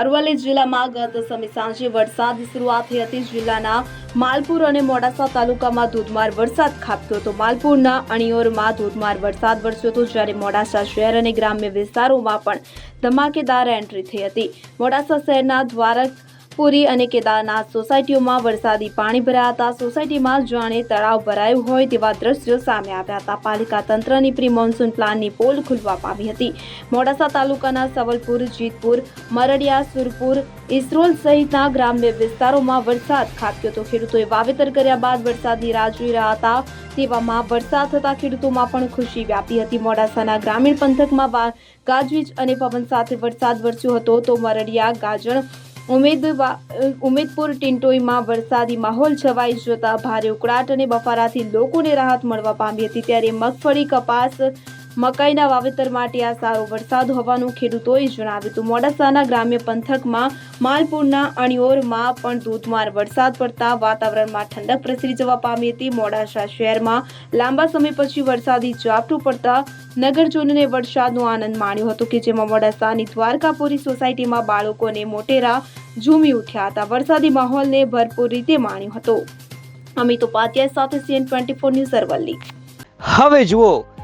અરવલ્લી જિલ્લામાં ગત સમી સાંજે વરસાદ શરૂઆત થઈ હતી. જિલ્લાના માલપુર અને મોડાસા તાલુકામાં ધોધમાર વરસાદ ખાબક્યો હતો. માલપુરના અણિયોરમાં ધોધમાર વરસાદ વરસ્યો હતો, જ્યારે મોડાસા શહેર અને ગ્રામ્ય વિસ્તારોમાં પણ ધમાકેદાર એન્ટ્રી થઈ હતી. મોડાસા શહેરના દ્વારકપુરી અને કેદારનાથ સોસાયટીઓમાં વરસાદી પાણી ભરાયા હતા. સોસાયટીમાં જાણે તળાવ ભરાયું હોય તેવા દ્રશ્યો સામે આવ્યા હતા. પાલિકા તંત્રની પ્રી મોન્સૂન પ્લાનની પોલ ખુલવા પામી હતી. મોડાસા તાલુકાના સવલપુર, જીતપુર, મરડિયા, સુરપુર ઇસરોલ સહિતના ગ્રામ્ય વિસ્તારોમાં વરસાદ ખાબક્યો હતો. ખેડૂતોએ વાવેતર કર્યા બાદ વરસાદની રાહ જોઈ રહ્યા હતા તેવામાં વરસાદ થતા ખેડૂતોમાં પણ ખુશી વ્યાપી હતી. મોડાસાના ગ્રામીણ પંથકમાં ગાજવીજ અને પવન સાથે વરસાદ વરસ્યો હતો તો મરડિયા, ગાજણ ઉમેદવા ઉમેદપુર ટિન્ટોઈમાં વરસાદી માહોલ છવાઈ જતા ભારે ઉકળાટ અને બફારાથી લોકોને રાહત મળવા પામી હતી. ત્યારે મગફળી કપાસ મકાઈના વાવેતર માટે આ સારો વરસાદ હોવાનું ખેડૂતોએ જણાવ્યું હતું. મોડાસાના ગ્રામ્ય પંથકમાં માલપુરના અણિયોરમાં પણ ધોધમાર વરસાદ પડતા વાતાવરણમાં ઠંડક પ્રસરી જવા પામી હતી. મોડાસા શહેરમાં લાંબા સમય પછી વરસાદી ઝાપટું પડતા નગરજનોને વરસાદનો આનંદ માણ્યો હતો કે જેમાં મોડાસાની દ્વારકાપુરી સોસાયટીમાં બાળકોને મોટેરા ઝૂમી ઉઠ્યા હતા. વરસાદી માહોલને ભરપૂર રીતે માણ્યો હતો. અમિત ઉપાધ્યાય સાથે CN twenty four news Aravalli. હવે જુઓ